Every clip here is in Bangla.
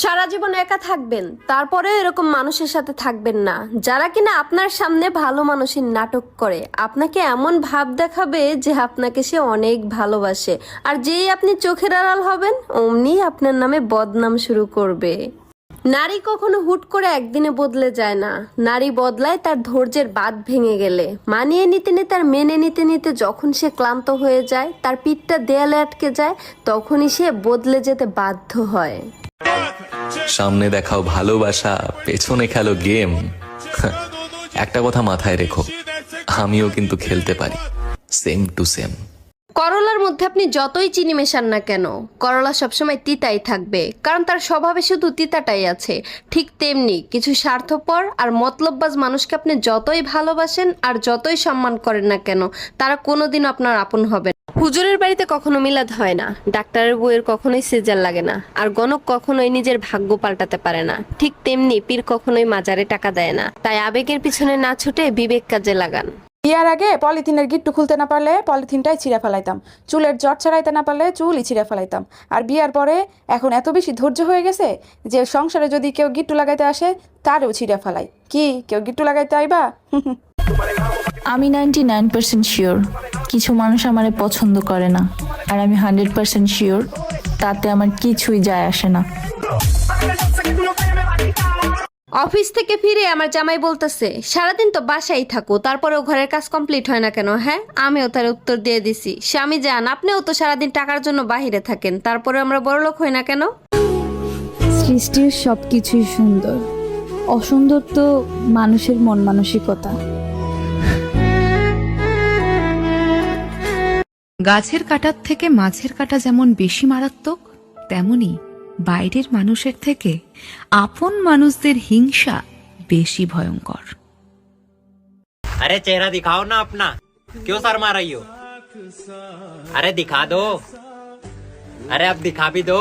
সারা জীবন একা থাকবেন, তারপরে এরকম মানুষের সাথে থাকবেন না। যারা কিনা আপনার সামনে ভালো মানুষের নাটক করে, আপনাকে এমন ভাব দেখাবে যে আপনাকে সে অনেক ভালোবাসে। আর যেই আপনি চোখের আড়াল হবেন, অমনি আপনার নামে বদনাম শুরু করবে। নারী কখনো হুট করে একদিনে বদলে যায় না। নারী বদলায় তার ধৈর্যের বাঁধ ভেঙে গেলে। মানিয়ে নিতে নিতে আর মেনে নিতে নিতে যখন সে ক্লান্ত হয়ে যায়, তার পিঠটা দেয়ালে আটকে যায়, তখনই সে বদলে যেতে বাধ্য হয়। সামনে দেখাও ভালোবাসা, পেছনে খেলো গেম। একটা কথা মাথায় রেখো, আমিও কিন্তু খেলতে পারি। সেম টু সেম করলার মধ্যে আপনি যতই চিনি মেশান না কেন, করলা সবসময় তিতাই থাকবে, কারণ তার স্বভাবে শুধু তিতাটাই আছে। ঠিক তেমনি কিছু স্বার্থপর আর মতলববাজ মানুষকে আপনি যতই ভালোবাসেন আর যতই সম্মান করেন না কেন, তারা কোনোদিন আপনার আপন হবে। হুজুরের বাড়িতে কখনো মিলাদ হয় না ডাক্তারের বইয়ের কখনোই সিজার লাগে না আর গণক কখনোই নিজের ভাগ্য পাল্টাতে পারে না। ঠিক তেমনি পীর কখনোই মাজারে টাকা দেয় না তাই আবেগের পিছনে না ছুটে বিবেক কাজে লাগান। বিয়ার আগে পলিথিনের গিট্টু খুলতে না পারলে পলিথিনটাই ছিঁড়ে ফেলাইতাম চুলের জট ছাড়াইতে না পারলে চুলই ছিঁড়ে ফেলাইতাম। আর বিয়ার পরে এখন এত বেশি ধৈর্য হয়ে গেছে যে সংসারে যদি কেউ গিট্টু লাগাইতে আসে তারও ছিঁড়ে ফেলাই। কি কেউ গিট্টু লাগাইতে আইবা? আমি নাইনটি নাইন পার্সেন্ট শিওর কিছু মানুষ আমারে পছন্দ করে না। আর আমি হান্ড্রেড পার্সেন্ট শিওর তাতে আমার কিছুই যায় আসে না। অফিস থেকে ফিরে আমার জামাই বলতেছে সারাদিন তো বাসায় থাকো তারপরেও ঘরের কাজ কমপ্লিট হয় না কেন হ্যাঁ? আমিও তার উত্তর দিয়ে দিছি স্বামী যান আপনিও তো সারাদিন টাকার জন্য বাহিরে থাকেন তারপরে আমরা বড়লোক হই না কেন? সৃষ্টির সব কিছুই সুন্দর। অসুন্দর তো মানুষের মন মানসিকতা। গাছের কাটার থেকে মাছের কাটা যেমন বেশি মারাত্মক তেমনি বাইরের মানুষের থেকে আপন মানুষদের হিংসা বেশি ভয়ঙ্কর। আরে চেহারা দিখাও না আপনা। কেউ সার মারাইও আরে দিখা দো। আরে আপ দিখা ভি দো।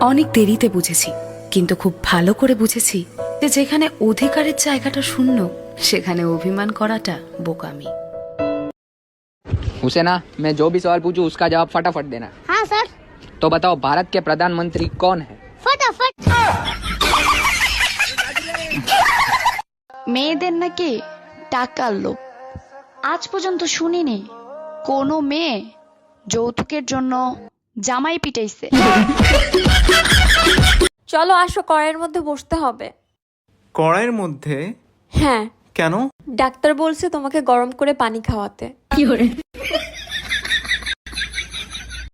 অনেক দেরিতে বুঝেছি কিন্তু খুব ভালো করে বুঝেছি যে যেখানে অধিকারের জায়গাটা শূন্য সেখানে অভিমান করাটা বোকামি उसे ना मैं जो भी सवाल पूछूं उसका जवाब फटाफट देना हाँ सर तो बताओ भारत के प्रधानमंत्री कौन है फटाफट মেয়েদের নাকি টাকার লোভ আজ পর্যন্ত শুনিনি কোনো মেয়ে যৌতুকের জন্য জামাই পিটাইছে চলো আসো কড়াইয়ের মধ্যে বসতে হবে কড়াইয়ের মধ্যে হ্যাঁ। কেন? ডাক্তার বলছে তোমাকে গরম করে পানি খাওয়াতে।